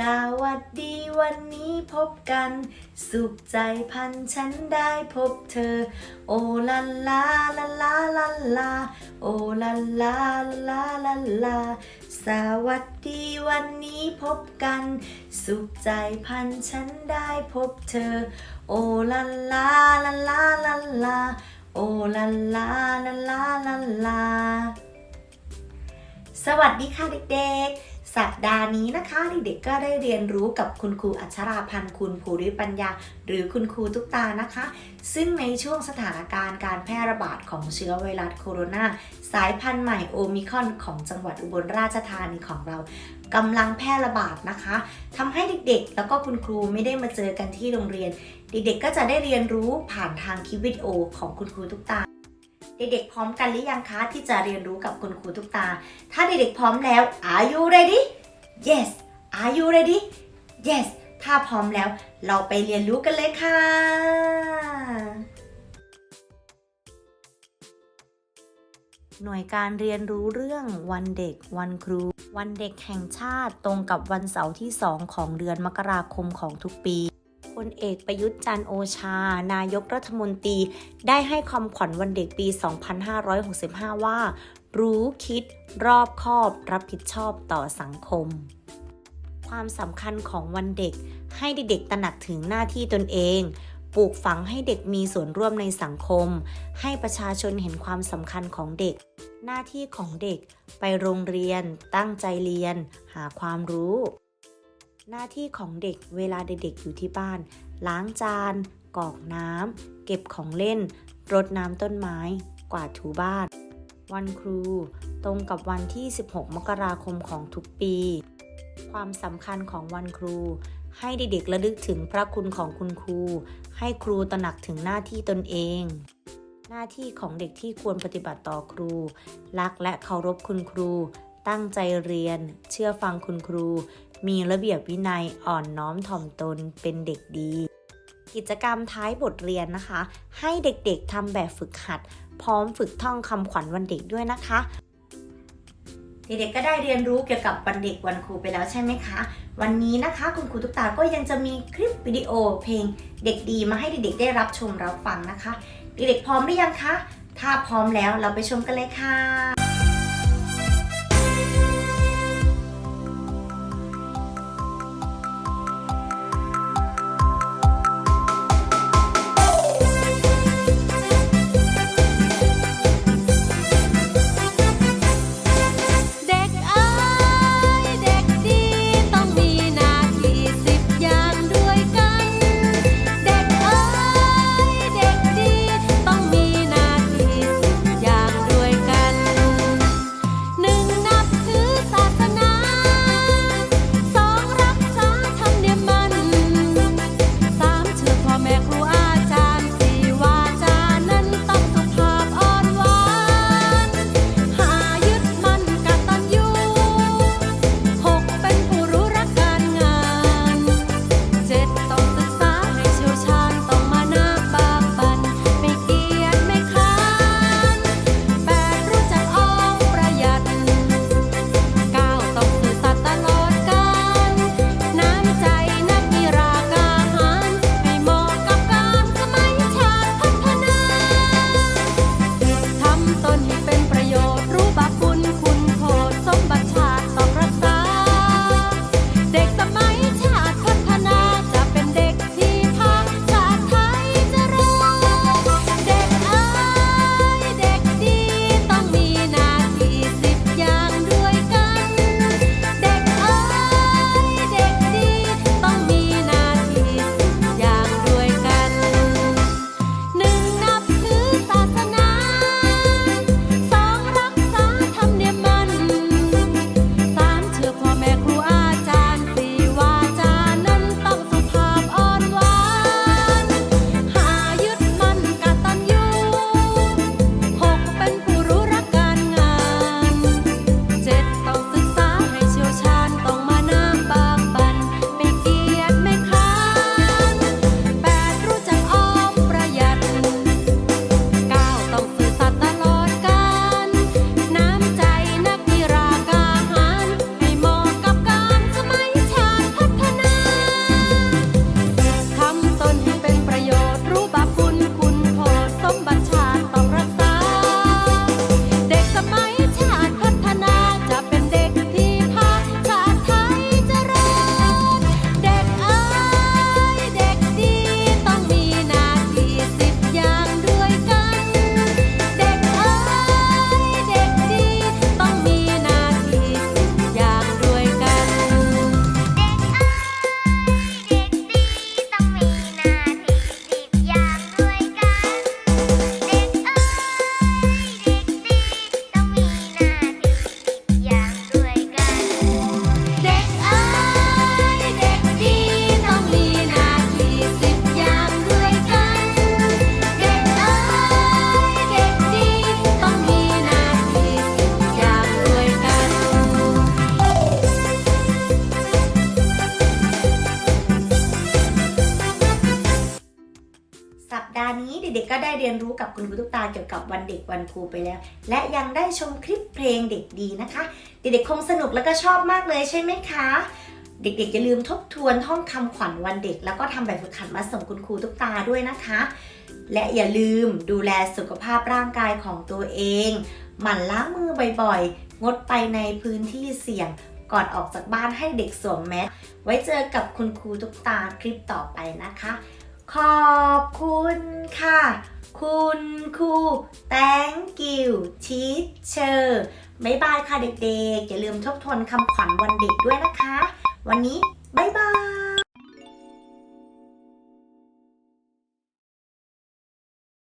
สวัสดีวันนี้พบกัน สุขใจพันฉันได้พบเธอ โอลาลาลาลาลาลาโอลาลาลาลาลาสวัสดีวันนี้พบกัน สุขใจพันฉันได้พบเธอ โอลาลาลาลาลาลาโอลาลาลาลาลาลาสวัสดีค่ะเด็กๆ สัปดาห์นี้นะคะเด็กๆก็ได้เรียนรู้กับคุณครูอัชราพันธ์คุณภูริปัญญา หรือคุณครูตุ๊กตานะคะ ซึ่งในช่วงสถานการณ์การแพร่ระบาดของเชื้อไวรัสโคโรนาสายพันธุ์ใหม่โอมิคอนของจังหวัดอุบลราชธานีของเรากำลังแพร่ระบาดนะคะทำให้เด็กๆ แล้วก็คุณครูไม่ได้มาเจอกันที่โรงเรียน เด็กๆก็จะได้เรียนรู้ผ่านทางคลิปวิดีโอของคุณครูตุ๊กตา เด็กๆพร้อมกันหรือยังคะที่จะเรียนรู้กับคุณครูตุ๊กตา ถ้าเด็กๆพร้อมแล้ว Are you ready Yes Are you ready Yes ถ้าพร้อมแล้ว เราไปเรียนรู้กันเลยค่ะ หน่วยการเรียนรู้เรื่องวันเด็กวันครู วันเด็กแห่งชาติตรงกับวันเสาร์ที่ 2 ของเดือนมกราคมของทุกปี ลเอกประยุทธ์จันโอชา นายกรัฐมนตรี ได้ให้คำขวัญวันเด็กปี 2565 ว่า รู้คิด รอบคอบ รับผิดชอบต่อสังคม ความสำคัญของวันเด็ก ให้เด็กๆตระหนักถึงหน้าที่ตนเองปลูกฝังให้เด็กมีส่วนร่วมในสังคม ให้ประชาชนเห็นความสำคัญของเด็ก หน้าที่ของเด็ก ไปโรงเรียน ตั้งใจเรียน หาความรู้ หน้าที่ของเด็กเวลาเด็กๆอยู่ที่บ้าน ล้างจาน กรอกน้ำ เก็บของเล่น รดน้ำต้นไม้ กวาดถูบ้าน วันครู ตรงกับวันที่ 16 มกราคมของทุกปี ความสำคัญของวันครู ให้เด็กๆระลึกถึงพระคุณของคุณครู ให้ครูตระหนักถึงหน้าที่ตนเอง หน้าที่ของเด็กที่ควรปฏิบัติต่อครู รักและเคารพคุณครู ตั้งใจเรียน เชื่อฟังคุณครู มีระเบียบวินัยอ่อนน้อมถ่อมตนเป็นเด็กดี กิจกรรมท้ายบทเรียนนะคะ ให้เด็กๆทำแบบฝึกหัด พร้อมฝึกท่องคำขวัญวันเด็กด้วยนะคะเด็กๆก็ได้เรียนรู้เกี่ยวกับวันเด็กวันครูไปแล้วใช่ไหมคะ วันนี้นะคะคุณครูตุ๊กตาก็ยังจะมีคลิปวิดีโอเพลงเด็กดีมาให้เด็กๆได้รับชมรับฟังนะคะ เด็กๆพร้อมหรือยังคะ ถ้าพร้อมแล้วเราไปชมกันเลยค่ะ เด็กับคุณครูตุ๊กตาเกี่ยวกับวันเด็กวันครูไปแล้ว และยังได้ชมคลิปเพลงเด็กดีนะคะ เด็กๆคงสนุกแล้วก็ชอบมากเลยใช่ไหมคะ เด็กๆอย่าลืมทบทวนท่องคำขวัญวันเด็ก แล้วก็ทำแบบฝึกหัดมาส่งคุณครูตุ๊กตาด้วยนะคะ และอย่าลืมดูแลสุขภาพร่างกายของตัวเอง หมั่นล้างมือบ่อยๆ งดไปในพื้นที่เสี่ยงก่อนออกจากบ้านให้เด็กสวมแมสไว้เจอกับคุณครูตุ๊กตาคลิปต่อไปนะคะ ขอบคุณค่ะ คุณครู thank you teacher บ๊ายบายค่ะเด็กๆ อย่าลืมทบทวนคำขวัญวันเด็กด้วยนะคะ วันนี้บ๊ายบาย